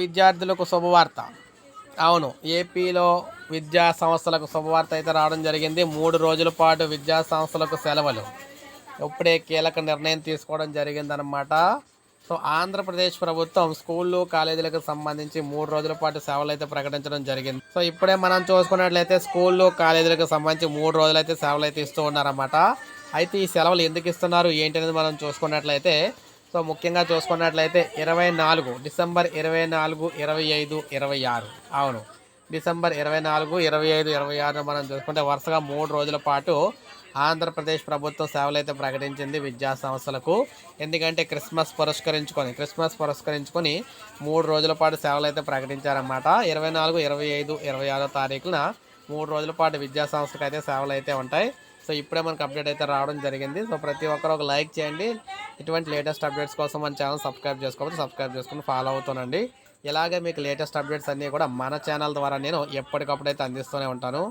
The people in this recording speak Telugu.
విద్యార్థులకు శుభవార్త. అవును ఏపీలో విద్యా సంస్థలకు శుభవార్త అయితే రావడం జరిగింది. మూడు రోజుల పాటు విద్యా సంస్థలకు సెలవులు. ఇప్పుడే కీలక నిర్ణయం తీసుకోవడం జరిగిందనమాట సో ఆంధ్రప్రదేశ్ ప్రభుత్వం స్కూళ్ళు కాలేజీలకు సంబంధించి మూడు రోజుల పాటు సెలవులు అయితే ప్రకటించడం జరిగింది. సో ఇప్పుడే మనం చూసుకున్నట్లయితే స్కూళ్ళు కాలేజీలకు సంబంధించి మూడు రోజులు అయితే సెలవులు అయితే ఇస్తూ ఉన్నారన్నమాట. అయితే ఈ సెలవులు ఎందుకు ఇస్తున్నారు ఏంటి అనేది మనం చూసుకున్నట్లయితే సో ముఖ్యంగా చూసుకున్నట్లయితే ఇరవై నాలుగు డిసెంబర్ ఇరవై నాలుగు ఇరవై ఐదు ఇరవై ఆరు. అవును. డిసెంబర్ ఇరవై నాలుగు ఇరవై ఐదు ఇరవై ఆరు మనం చూసుకుంటే వరుసగా మూడు రోజుల పాటు ఆంధ్రప్రదేశ్ ప్రభుత్వం సేవలు అయితే ప్రకటించింది విద్యా సంస్థలకు. ఎందుకంటే క్రిస్మస్ పురస్కరించుకొని క్రిస్మస్ పురస్కరించుకొని మూడు రోజుల పాటు సేవలు అయితే ప్రకటించారన్నమాట. ఇరవై నాలుగు ఇరవై ఐదు ఇరవై ఆరో తారీఖున మూడు రోజుల పాటు విద్యా సంస్థకు అయితే సేవలు అయితే ఉంటాయి. సో ఇప్పుడే మనకు అప్డేట్ అయితే రావడం జరిగింది. సో ప్రతి ఒక్కరు ఒక లైక్ చేయండి. ఇటువంటి లేటెస్ట్ అప్డేట్స్ కోసం మన ఛానల్ సబ్స్క్రైబ్ చేసుకోవచ్చు సబ్స్క్రైబ్ చేసుకుని ఫాలో అవుతానండి ఇలాగే మీకు లేటెస్ట్ అప్డేట్స్ అన్నీ కూడా మన ఛానల్ ద్వారా నేను ఎప్పటికప్పుడు అయితే అందిస్తూనే ఉంటాను.